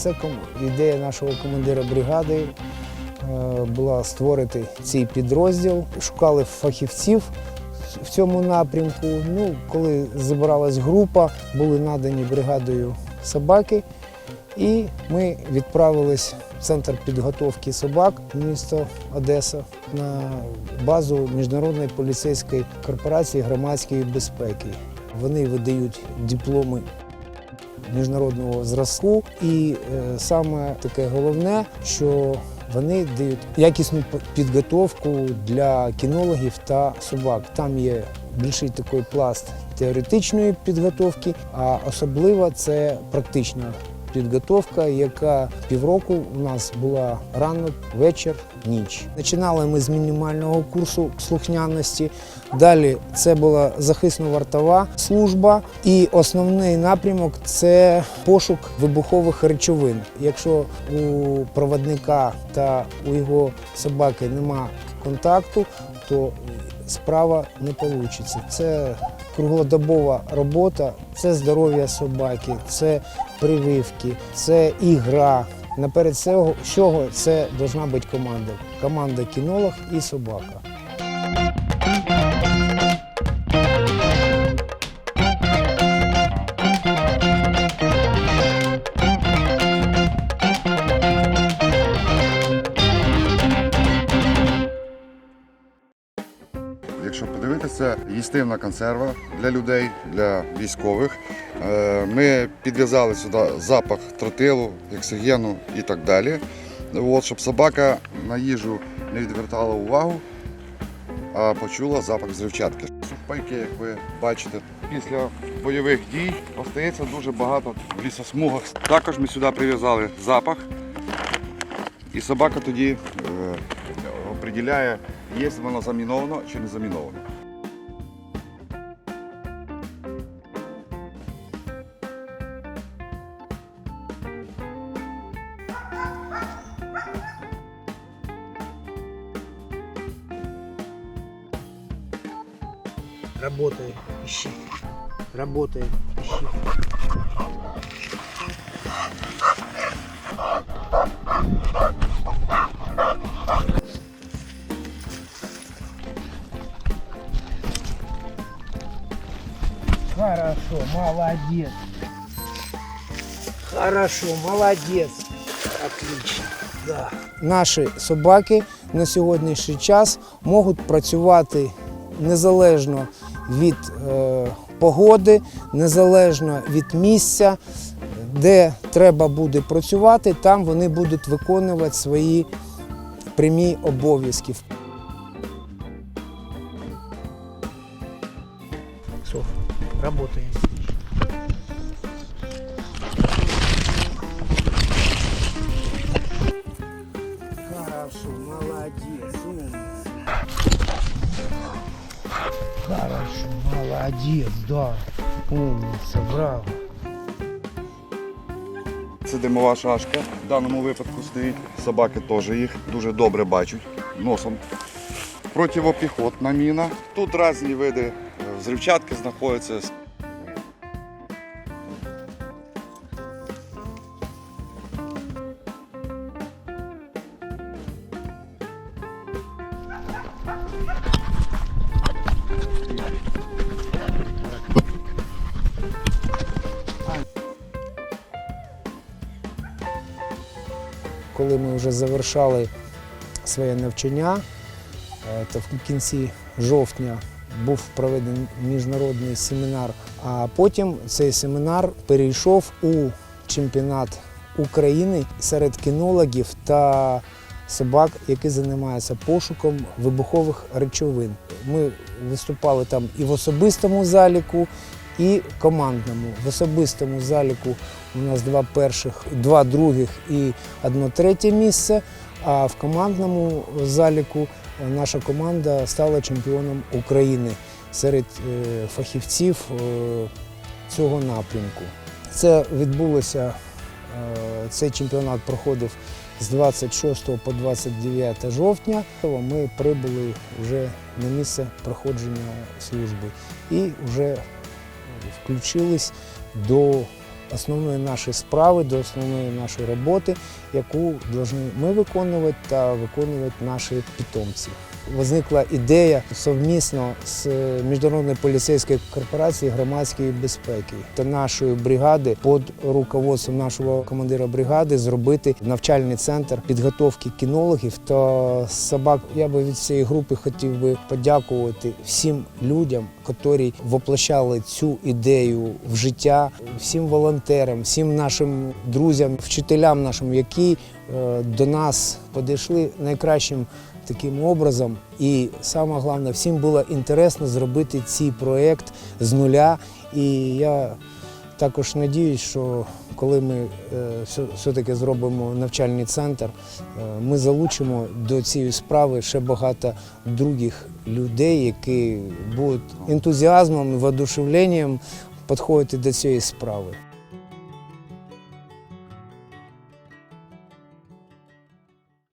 Це ідея нашого командира бригади е, була створити цей підрозділ. Шукали фахівців в цьому напрямку. Ну, коли зібралась група, були надані бригадою собаки, і ми відправились в центр підготовки собак місто Одеса на базу Міжнародної поліцейської корпорації громадської безпеки. Вони видають дипломи міжнародного зразку, і е, саме таке головне, що вони дають якісну підготовку для кінологів та собак. Там є більший такий пласт теоретичної підготовки, а особливо це практична підготовка, яка півроку у нас була ранок, вечір, ніч. Починали ми з мінімального курсу слухняності. Далі це була захисно-вартова служба, і основний напрямок це пошук вибухових речовин. Якщо у проводника та у його собаки нема контакту, то справа не вийде. Це круглодобова робота, це здоров'я собаки, це прививки, це ігра. Наперед цього всього це повинна бути команда. Команда кінолог і собака. Якщо подивитися, їстивна консерва для людей, для військових. Е, Ми підв'язали сюди запах тротилу, ексогену і так далі. От, щоб собака на їжу не відвертала увагу, а почула запах зривчатки. Сухпайки, як ви бачите, після бойових дій остається дуже багато в лісосмугах. Також ми сюди прив'язали запах, і собака тоді е, определяє, є воно заміновано чи не заміновано. Работай, ищи. Работай, ищи. Хорошо, молодец. Хорошо, молодец. Отлично. Да. Наші собаки на сьогоднішній час можуть працювати незалежно від е, погоди, незалежно від місця, де треба буде працювати, там вони будуть виконувати свої прямі обов'язки. Все, работаем. Хорошо, молодец, умница. Хорошо, молодец, да. Умница, браво. Це димова шашка. В даному випадку стоїть. Собаки теж їх дуже добре бачать носом. Противопіхотна міна. Тут різні види взривчатки знаходяться. Коли ми вже завершали своє навчання, е, то в кінці жовтня був проведений міжнародний семінар. А потім цей семінар перейшов у чемпіонат України серед кінологів та собак, які займаються пошуком вибухових речовин. Ми виступали там і в особистому заліку, і командному. В особистому заліку у нас два перших, два других і одно третє місце. А в командному заліку наша команда стала чемпіоном України серед е, фахівців е, цього напрямку. Це відбулося, е, цей чемпіонат проходив з 26 по 29 жовтня. Ми прибули вже на місце проходження служби і вже включились до основної нашої справи, до основної нашої роботи, яку повинні ми виконувати та виконувати наші питомці. Возникла ідея совмісно з міжнародною поліцейською корпорацією громадської безпеки та нашої бригади під руководством нашого командира бригади зробити навчальний центр підготовки кінологів та собак. Я би від цієї групи хотів би подякувати всім людям, які воплощали цю ідею в життя, всім волонтерам, всім нашим друзям, вчителям нашим, які е, до нас підійшли найкращим таким образом. І саме головне, всім було інтересно зробити цей проєкт з нуля. І я також надіюсь, що коли ми е, все- все-таки зробимо навчальний центр, е, ми залучимо до цієї справи ще багато других людей, які будуть ентузіазмом і воодушевленням підходити до цієї справи.